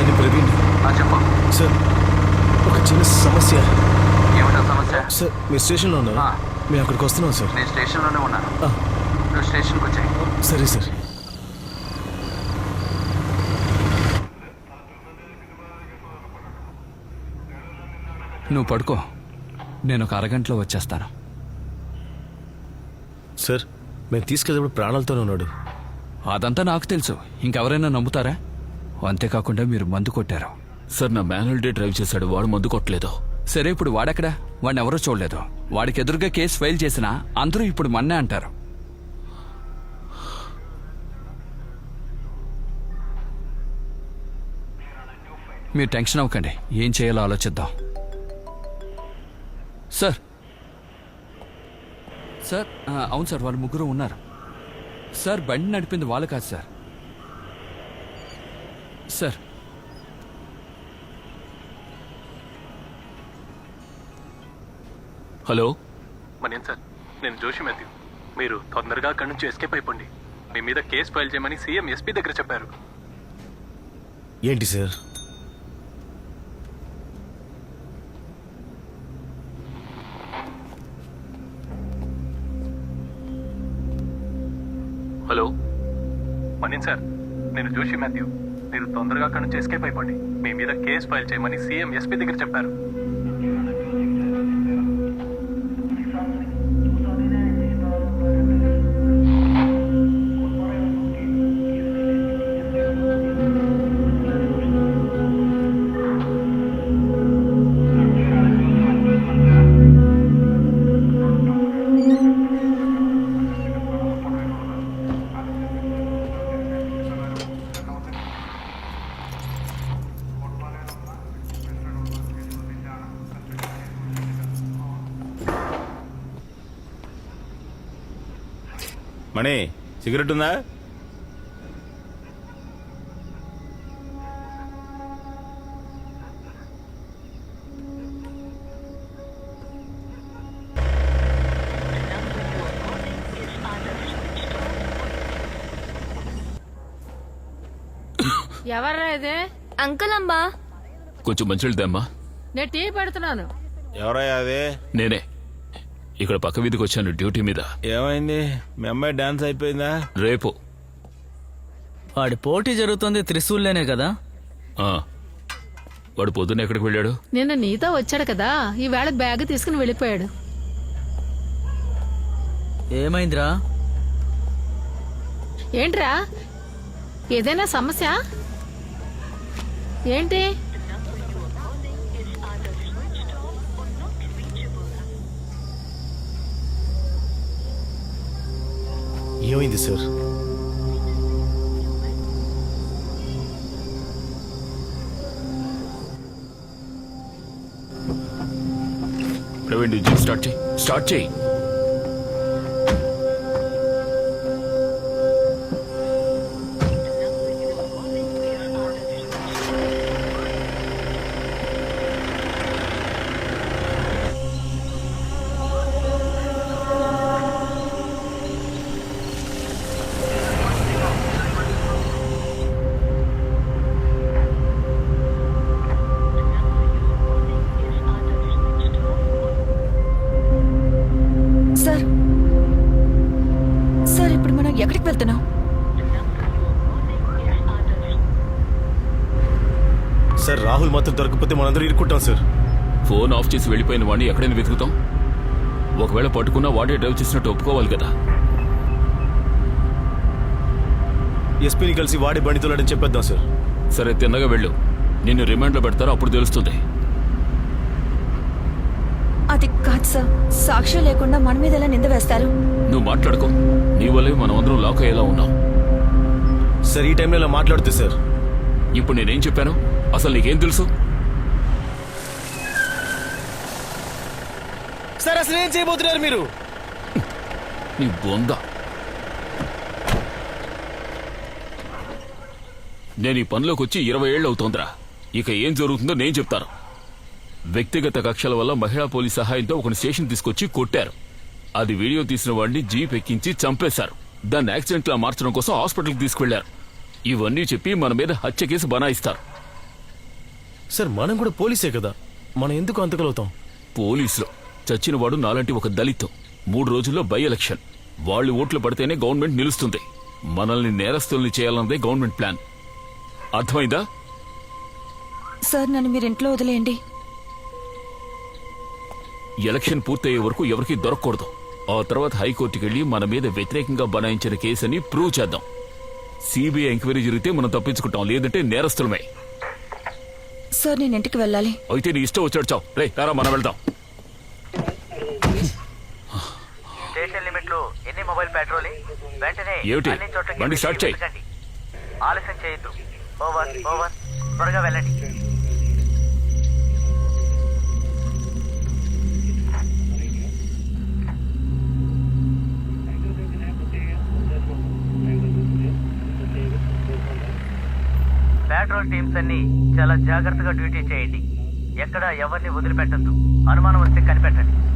సరే ప్రవీణ్ చెప్పండి సార్ ఒక చిన్న సమస్య. ఏమిటో సమస్య? సార్ మీ స్టేషన్లో ఉన్నారా. మేము అక్కడికి వస్తున్నాం సార్. నేను స్టేషన్లోనే ఉన్నాను నువ్వు స్టేషన్కి వచ్చాయి. సరే సార్. నువ్వు పడుకో. నేను ఒక అరగంటలో వచ్చేస్తాను. సార్ మేము తీసుకెళ్ళేటప్పుడు ప్రాణాలతోనే ఉన్నాడు. అదంతా నాకు తెలుసు. ఇంకెవరైనా నమ్ముతారా? అంతేకాకుండా మీరు మందు కొట్టారు. సార్ నా మాన్యువల్ డే డ్రైవ్ చేశాడు వాడు మందు కొట్టలేదు. సరే ఇప్పుడు వాడెక్కడా? వాడిని ఎవరూ చూడలేదు. వాడికి ఎదురుగా కేసు ఫైల్ చేసినా అందరూ ఇప్పుడు మన్నే అంటారు. మీరు టెన్షన్ అవ్వకండి. ఏం చేయాలో ఆలోచిద్దాం. సార్. సార్ అవును సార్ వాళ్ళు ముగ్గురు ఉన్నారు. సార్ బండి నడిపింది వాళ్ళు కాదు సార్. సార్. హలో? మనేం సార్ నేను జోషి మాథ్యూ. మీరు తొందరగా అక్కడి నుంచి ఎస్కేప్ అయిపోండి. మీ మీద కేసు ఫైల్ చేయమని సీఎం ఎస్పీ దగ్గర చెప్పారు. ఏంటి సార్? హలో? మనేం సార్ నేను జోషి మాథ్యూ. మీరు తొందరగా అక్కడి నుంచి ఎస్కేప్ అయిపోండి. మీ మీద కేసు ఫైల్ చేయమని సీఎం ఎస్పీ దగ్గర చెప్పారు. మణి సిగరెట్ ఉందా? ఎవర్రా ఇది? అంకుల్ అమ్మా కొంచెం మంచిలు తెమ్మా. నేను టీ పెడుతున్నాను. ఎవరయ్యా అది? నేనే. ఇక్కడ పక్క వీధికి వచ్చాను డ్యూటీ మీద. ఏమైంది? మీ అమ్మాయి డాన్స్ అయిపోయిందా? రేపు. వాడి పోటీ జరుగుతుంది త్రిశూల్లోనే కదా? ఆ. వాడు పొద్దున్న ఎక్కడికి వెళ్ళాడు? నిన్న నీతో వచ్చాడు కదా. ఈవేళ బ్యాగ్ తీసుకుని వెళ్ళిపోయాడు. ఏమైందిరా? ఏంట్రా? ఏదైనా సమస్య? ఏంటి? ఏమైంది సార్ ప్రవీణ్ జిమ్ స్టార్ట్ చేయి స్టార్ట్ చేయి సార్ రాహుల్ మాత్రం దొరకకపోతే మనందరూ ఇరుక్కుంటాం సార్. ఫోన్ ఆఫ్ చేసి వెళ్ళిపోయిన వాడిని ఎక్కడైనా వెతుకుతాం? ఒకవేళ పట్టుకున్నా వాడే డ్రైవ్ చేసినట్టు ఒప్పుకోవాలి కదా. ఎస్పీని కలిసి వాడి బండి తోలాడని చెప్పేద్దాం సార్. సరే తిన్నగా వెళ్ళు. నిన్ను రిమాండ్లో పెడతారో అప్పుడు తెలుస్తుంది. అది కాదు సార్. సాక్ష్యం లేకుండా మన మీద ఎలా నింద వేస్తారు? నువ్వు మాట్లాడుకో. నీ వల్లే మనం అందరం లాక్ అయ్యేలా ఉన్నాం. సార్ ఈ టైంలో ఇలా మాట్లాడుతూ సార్. ఇప్పుడు నేనేం చెప్పాను? అసలు నీకేం తెలుసు? సార్ అసలు ఏం చేయబోతున్నారు మీరు? నీ బొంద. నేను ఈ పనిలోకి వచ్చి ఇరవై ఏళ్ళు అవుతోందిరా. ఇక ఏం జరుగుతుందో నేను చెప్తాను. వ్యక్తిగత కక్షల వల్ల మహిళా పోలీస్ సహాయంతో ఒక స్టేషన్ తీసుకొచ్చి కొట్టారు. అది వీడియో తీసిన వాడిని జీప్ ఎక్కించి చంపేశారు. దాన్ని యాక్సిడెంట్ లా మార్చడం కోసం హాస్పిటల్కి తీసుకెళ్ళారు. ఇవన్నీ చెప్పి మన మీద హత్య కేసు బనాయిస్తారు. సార్ మనం కూడా పోలీసే కదా? మనం ఎందుకు అంతకలుగుతాం పోలీసులు. చచ్చినవాడు నాలాంటి ఒక దళిత్. మూడు రోజుల్లో బై ఎలక్షన్. వాళ్ళు ఓట్లు పడితేనే గవర్నమెంట్ నిలుస్తుంది. మనల్ని నేరస్తుల్ని చేయాలన్నదే గవర్నమెంట్ ప్లాన్. అర్థమైందా? సార్ నన్ను మీరు ఇంట్లో వదిలేయండి. ఎలక్షన్ పూర్తయ్యే వరకు ఎవరికీ దొరకకూడదు. ఆ తర్వాత హైకోర్టుకి వెళ్ళి మన మీద వ్యతిరేకంగా బనాయించిన కేసుని ప్రూవ్ చేద్దాం. సిబిఐ ఎంక్వైరీ జరిగితే మనం తప్పించుకుంటాం లేదంటే నేరస్తులమే. సార్ నేను ఇంటికి వెళ్ళాలి. అయితే నీ ఇష్టం వచ్చాడు చావు. రే రారా మనం వెళ్దాం. స్టేషన్ లిమిట్లో ఎన్ని మొబైల్ పెట్రోలింగ్? వెంటనే ఏమిటి? అన్ని చోట్లకి బండి స్టార్ట్ చేయి. ఆలస్యం చేయొద్దు. ఓవర్ ఓవర్ త్వరగా వెళ్ళండి. పెట్రోల్ టీమ్స్ అన్ని చాలా జాగ్రత్తగా డ్యూటీ చేయండి. ఎక్కడ ఎవరిని వదిలిపెట్టద్దు. అనుమానం వస్తే కనిపెట్టండి.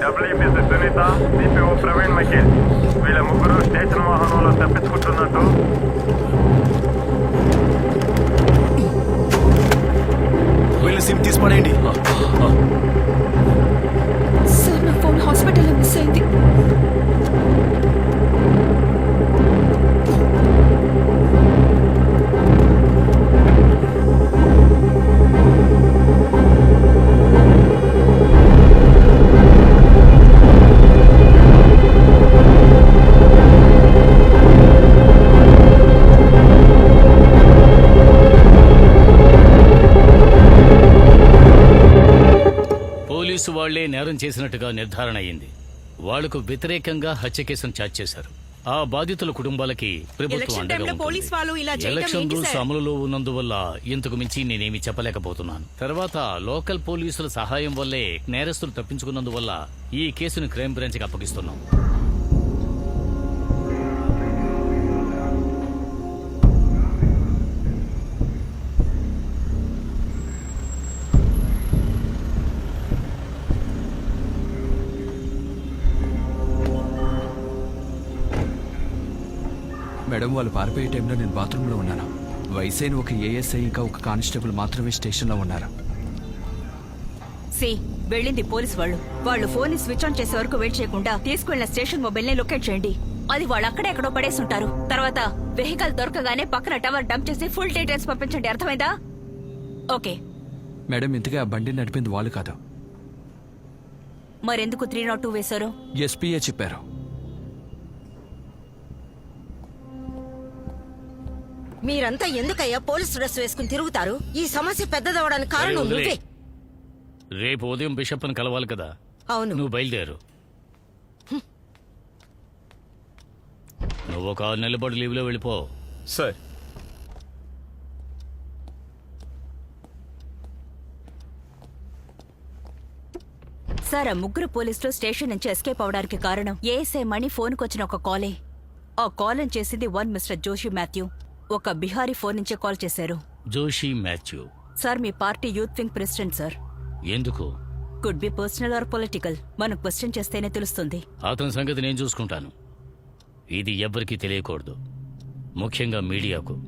Mani WPC Sunitha CPO Praveen Michael. వీళ్ళ ముగ్గురు స్టేషన్ వాహనంలో తప్పించుకుంటున్నట్టు. వీళ్ళ సిమ్ తీసి పడేయండి సార్ నా ఫోన్ హాస్పిటల్లో మిస్ అయింది. పోలీసు వాళ్ళే నేరం చేసినట్టుగా నిర్ధారణ అయింది. వాళ్ళకు వ్యతిరేకంగా హత్య కేసును ఛార్జ్ చేశారు. ఆ బాధితుల కుటుంబాలకి ప్రభుత్వం అండగా ఉంటుంది. ఎలక్షన్ రూల్స్ అమలులో ఉన్నందువల్ల ఇంతకు మించి నేనేమి చెప్పలేకపోతున్నాను. తర్వాత లోకల్ పోలీసుల సహాయం వల్లే నేరస్తులు తప్పించుకున్నందువల్ల ఈ కేసును క్రైమ్ బ్రాంచ్కి అప్పగిస్తున్నాం. మేడం వాళ్ళు పారిపోయే టైంలో నేను బాత్రూంలో ఉన్నాను. వయసైన ఒక ఏఎస్ఐ ఇంకా ఒక కానిస్టేబుల్ మాత్రమే స్టేషన్లో ఉన్నారు. సి వెళ్ళింది పోలీస్ వాళ్ళు. వాళ్ళు ఫోన్ స్విచ్ ఆన్ చేసే వరకు వెయిట్ చేయకుండా తీసుకెళ్ళిన స్టేషన్ మొబైల్ని లొకేట్ చేయండి. అది వాళ్ళు అక్కడే ఎక్కడో పడేసి ఉంటారు. తర్వాత వెహికల్ దొరకగానే పక్కన టవర్ డంప్ చేసి ఫుల్ డీటెయిల్స్ పంపించండి. అర్థమైందా? ఓకే. మేడం ఇంతగా బండి నడిపింది వాళ్ళు కాదు. మరెందుకు త్రీ నాట్ టూ వేశారు? ఎస్పీఏ చెప్పారు. మీరంతా ఎందుకయ్యా పోలీస్ డ్రెస్ వేసుకుని తిరుగుతారు? ఈ సమస్య పెద్దదవడానికి సరే, వదిలే. రేపు ఉదయం బిషప్ను కలవాలి కదా. అవును. నువ్వు బయలుదేరు. నువ్వు ఒక ఆరు నెలల పాటు లీవ్లో వెళ్ళిపో. సార్. సార్ ఆ ముగ్గురు పోలీసులు స్టేషన్ నుంచి ఎస్కేప్ అవడానికి కారణం. ఏఎస్ఐ మణి ఫోన్కి వచ్చిన ఒక కాలే. ఆ కాల్ చేసింది వన్ మిస్టర్ జోషి మాథ్యూ. ఒక బిహారీ ఫోన్ నుంచే కాల్ చేశారు. జోషి మాథ్యూ. సార్ మీ party youth wing president sir. ఎందుకు? Could be personal or political మనం క్వశ్చన్ చేస్తేనే తెలుస్తుంది. అతని సంగతి నేను చూసుకుంటాను. ఇది ఎవ్వరికీ తెలియకూడదు. ముఖ్యంగా మీడియాకు.